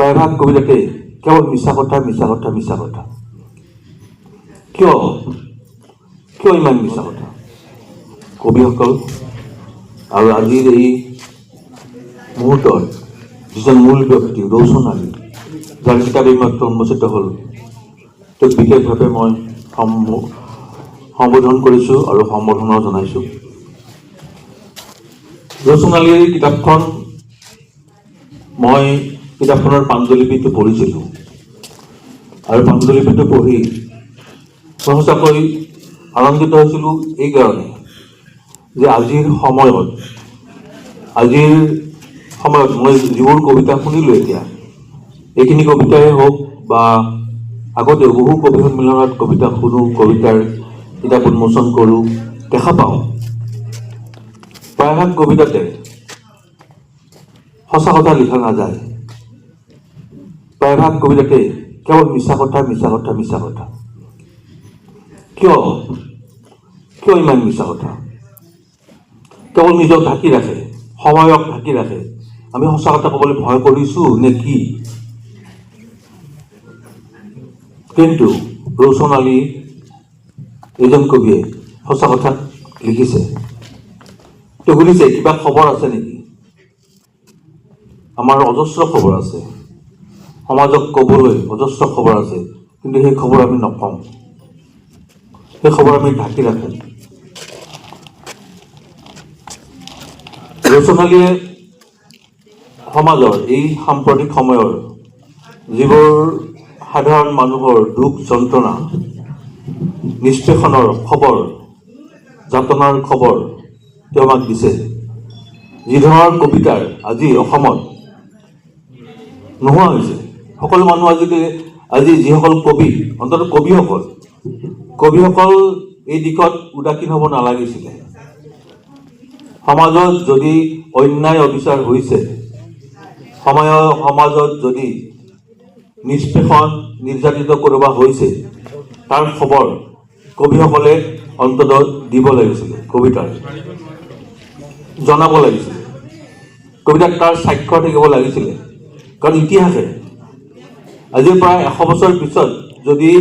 প্ৰায়ভাগ কবিতাতে কেৱল মিছা কথা মিছা কথা মিছা কথা। কিয়? কিয় ইমান মিছা কথা? কবিসকল, আৰু আজিৰ এই মুহূৰ্তত যিজন মূল ব্যক্তি ৰৌচন আলী, যাৰ কিতাপ এইমাত্ৰ উন্মোচিত হ'ল, তেওঁক বিশেষভাৱে মই সম- সম্বোধন কৰিছোঁ আৰু সম্বৰ্ধনাও জনাইছোঁ। ৰৌচন আলীৰ কিতাপখন মই কিতাপখনৰ পাণ্ডুলিপিটো পঢ়িছিলোঁ আৰু পাণ্ডুলিপিটো পঢ়ি সঁচাকৈ আনন্দিত হৈছিলোঁ এইকাৰণে যে আজিৰ সময়ত আজিৰ সময়ত মই যিবোৰ কবিতা শুনিলোঁ এতিয়া, এইখিনি কবিতাই হওক বা আগতে বহু কবি সন্মিলনত কবিতা শুনো, কবিতাৰ কিতাপ উন্মোচন কৰোঁ, দেখা পাওঁ। প্ৰায়ভাগ কবিতাতে সঁচা কথা লিখা নাযায়। প্ৰায়ভাগ কবিতাতে কেৱল মিছা কথা মিছা কথা মিছা কথা। কিয়? কিয় ইমান মিছা কথা? কেৱল নিজক ঢাকি ৰাখে, সময়ক ঢাকি ৰাখে। আমি সঁচা কথা ক'বলৈ ভয় কৰিছোঁ নে কি? কিন্তু ৰৌচন আলী এইজন কবিয়ে সঁচা কথা লিখিছে। তেওঁ সুধিছে কিবা খবৰ আছে নেকি? আমাৰ অজস্ৰ খবৰ আছে। সমাজক ক'বলৈ অজস্ৰ খবৰ আছে, কিন্তু সেই খবৰ আমি নকওঁ সেই খবৰ আমি ঢাকি ৰাখোঁ। ৰচনালীয়ে সমাজৰ এই সাম্প্ৰতিক সময়ৰ যিবোৰ সাধাৰণ মানুহৰ দুখ, যন্ত্ৰণা, নিষ্পেষণৰ খবৰ, যাতনাৰ খবৰ তেওঁ আমাক দিছে। যি ধৰণৰ কবিতাৰ আজি অসমত নোহোৱা হৈছে। সকলো মানুহ আজিকালি আজি যিসকল কবি, অন্ততঃ কবিসকল কবিসকল এই দিশত উদাসীন হ'ব নালাগিছিলে। সমাজত যদি অন্যায় অবিচাৰ হৈছে, সময়, সমাজত যদি নিষ্পেষণ, নিৰ্যাতিত কৰোৱা হৈছে, তাৰ খবৰ কবিসকলে অন্ততঃ দিব লাগিছিলে, কবিতাৰ। জনাব লাগিছিলে। কবিতাত তাৰ স্বাক্ষৰ থাকিব লাগিছিলে। কাৰণ ইতিহাসে আজিৰ পৰা এশ বছৰ পিছত যদি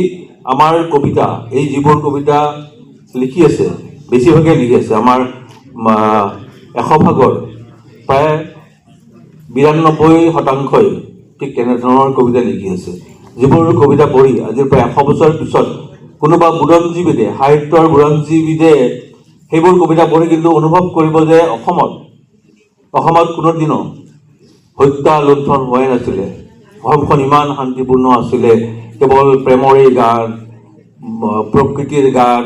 আমাৰ কবিতা এই যিবোৰ কবিতা লিখি আছে বেছিভাগে লিখি আছে আমাৰ এশ ভাগৰ প্ৰায় বিৰান্নব্বৈ শতাংশই ঠিক তেনেধৰণৰ কবিতা লিখি আছে। যিবোৰ কবিতা পঢ়ি আজিৰ পৰা এশ বছৰ পিছত কোনোবা বুৰঞ্জীবিদে সাহিত্যৰ বুৰঞ্জীবিদে সেইবোৰ কবিতা পঢ়ি কিন্তু অনুভৱ কৰিব যে অসমত অসমত কোনোদিনো হত্যা লুণ্ঠন হোৱাই নাছিলে। অসমখন ইমান শান্তিপূৰ্ণ আছিলে। কেৱল প্ৰেমৰে গান প্ৰকৃতিৰ গান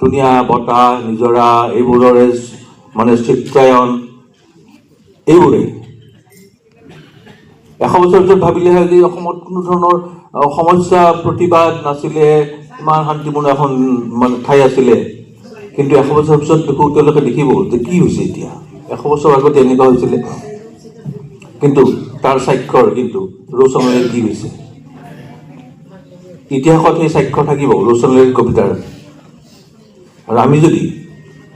ধুনীয়া বতাহ নিজৰা এইবোৰৰে মানে চিত্ৰায়ন এইবোৰেই। এশ বছৰ পিছত ভাবিলেহে যে অসমত কোনো ধৰণৰ সমস্যা প্ৰতিবাদ নাছিলে ইমান শান্তিপূৰ্ণ এখন মানে ঠাই আছিলে। কিন্তু এশ বছৰ পিছত দেখো তেওঁলোকে দেখিব যে কি হৈছে এতিয়া। এশ বছৰ আগতে এনেকুৱা হৈছিলে। কিন্তু তাৰ স্বাক্ষৰ কিন্তু ৰৌচনলৈ কি হৈছে ইতিহাসত সেই স্বাক্ষৰ থাকিব ৰৌচনলৈৰ কবিতাৰ। আৰু আমি যদি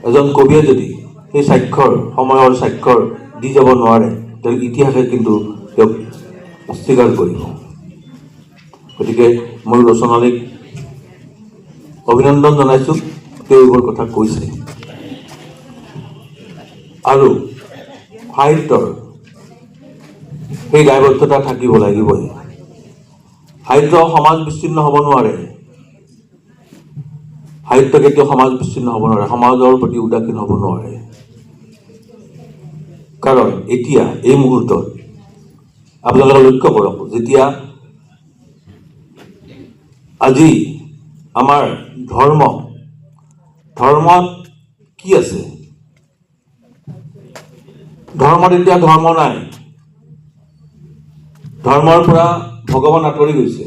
এজন কবিয়ে যদি সেই স্বাক্ষৰ সময়ৰ স্বাক্ষৰ দি যাব নোৱাৰে তেন্তে ইতিহাসে কিন্তু তেওঁক অস্বীকাৰ কৰিব। গতিকে মই ৰচনালীক অভিনন্দন জনাইছোঁ তেওঁ এইবোৰ কথা কৈছে। আৰু সাহিত্যৰ সেই দায়বদ্ধতা থাকিব লাগিবই। সাহিত্য সমাজ বিচ্ছিন্ন হ'ব নোৱাৰে। সাহিত্য কেতিয়াও সমাজ বিচ্ছিন্ন হ'ব নোৱাৰে সমাজৰ প্ৰতি উদাসীন হ'ব নোৱাৰে। কাৰণ এতিয়া এই মুহূৰ্তত আপোনালোকে লক্ষ্য কৰক যেতিয়া আজি আমাৰ ধৰ্ম ধৰ্মত কি আছে? ধৰ্মত এতিয়া ধৰ্ম নাই। ধৰ্মৰ পৰা ভগৱান আঁতৰি গৈছে।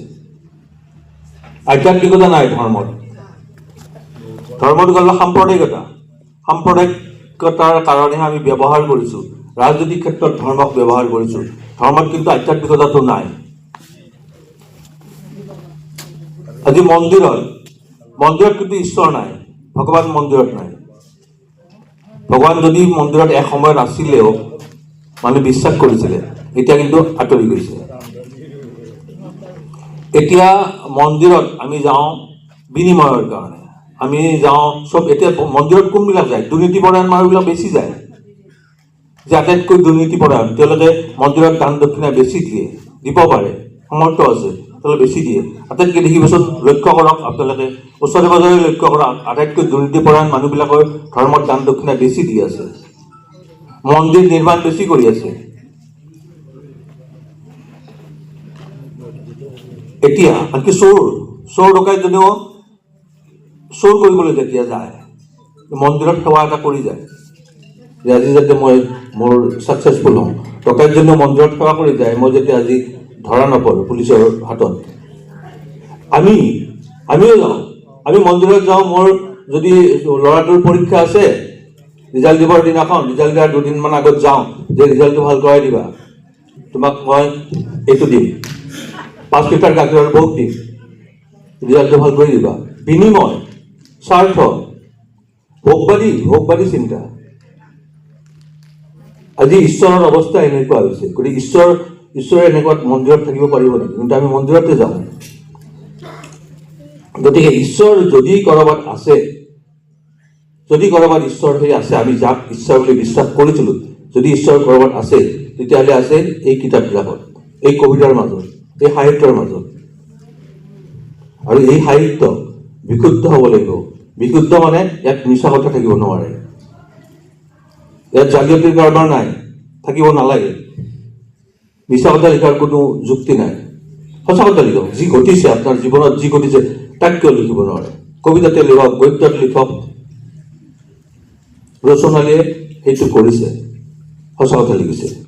আধ্যাত্মিকতা নাই ধৰ্মত। ধৰ্মটো হ'ল সাম্প্ৰদায়িকতা। সাম্প্ৰদায়িকতাৰ কাৰণেহে আমি ব্যৱহাৰ কৰিছোঁ। ৰাজনৈতিক ক্ষেত্ৰত ধৰ্মক ব্যৱহাৰ কৰিছোঁ। ধৰ্মত কিন্তু আধ্যাত্মিকতাটো নাই। আজি মন্দিৰত মন্দিৰত কিন্তু ঈশ্বৰ নাই। ভগৱান মন্দিৰত নাই। ভগৱান যদি মন্দিৰত এসময়ত আছিলেও মানুহে বিশ্বাস কৰিছিলে। এতিয়া কিন্তু আঁতৰি গৈছে। এতিয়া মন্দিৰত আমি যাওঁ বিনিময়ৰ কাৰণে। আমি যাওঁ, চব এতিয়া মন্দিৰত কোনবিলাক যায়? দুৰ্নীতিপৰায়ণ মানুহবিলাক বেছি যায়। যে আটাইতকৈ দুৰ্নীতিপৰায়ণ তেওঁলোকে মন্দিৰত দান দক্ষিণা বেছি দিয়ে, দিব পাৰে সামৰ্থ্য আছে, তেওঁলোকে বেছি দিয়ে। আটাইতকৈ দেখিবচোন লক্ষ্য কৰক, আপোনালোকে ওচৰে পাজৰে লক্ষ্য কৰক, আটাইতকৈ দুৰ্নীতিপৰায়ণ মানুহবিলাকৰ ধৰ্মত দান দক্ষিণা বেছি দি আছে। মন্দিৰ নিৰ্মাণ বেছি কৰি আছে এতিয়া আনকি চোৰ চোৰ যদিও চোৰ কৰিবলৈ যেতিয়া যায়, মন্দিৰত সেৱা এটা কৰি যায়। যে আজি যাতে মই মোৰ ছাকচেছফুল হওঁ। ডকাইতজনেও মন্দিৰত সেৱা কৰি যায়, মই যাতে আজি ধৰা নপৰোঁ পুলিচৰ হাতত। আমি, আমিও যাওঁ। আমি মন্দিৰত যাওঁ, মোৰ যদি ল'ৰাটোৰ পৰীক্ষা আছে ৰিজাল্ট দিবৰ দিনাখন ৰিজাল্ট দিয়াৰ দুদিনমান আগত যাওঁ, যে ৰিজাল্টটো ভালো কৰাই দিবা। তোমাক মই এইটো দিম। পাঁচ লিটাৰ গাখীৰৰ বহুত দিম। ৰিজাল্টটো ভালো কৰি দিবা। বিনিময়, স্বাৰ্থ, ভোগবাদী ভোগবাদী চিন্তা। আজি ঈশ্বৰৰ অৱস্থা এনেকুৱা হৈছে। গতিকে ঈশ্বৰ, ঈশ্বৰে এনেকুৱা মন্দিৰত থাকিব পাৰিব নেকি? কিন্তু আমি মন্দিৰতে যাওঁ। গতিকে ঈশ্বৰ যদি ক'ৰবাত আছে যদি ক'ৰবাত ঈশ্বৰ হৈ আছে আমি যাক ঈশ্বৰ বুলি বিশ্বাস কৰিছিলোঁ যদি ঈশ্বৰ ক'ৰবাত আছে তেতিয়াহ'লে আছে এই কিতাপবিলাকত এই কবিতাৰ মাজত, এই সাহিত্যৰ মাজত। আৰু এই সাহিত্য বিশুদ্ধ হ'ব লাগিব। বিশুদ্ধ মানে ইয়াত মিছা কথা থাকিব নোৱাৰে। ইয়াত জালিয়াতিৰ কাৰবাৰ নাই, থাকিব নালাগে। মিছা কথা লিখাৰ কোনো যুক্তি নাই। সঁচা কথা লিখক, যি ঘটিছে, আপোনাৰ জীৱনত যি ঘটিছে, তাক কিয় লিখিব নোৱাৰে? কবিতাতে লিখক, গদ্যত লিখক ৰচনালীয়ে সেইটো কৰিছে সঁচা কথা লিখিছে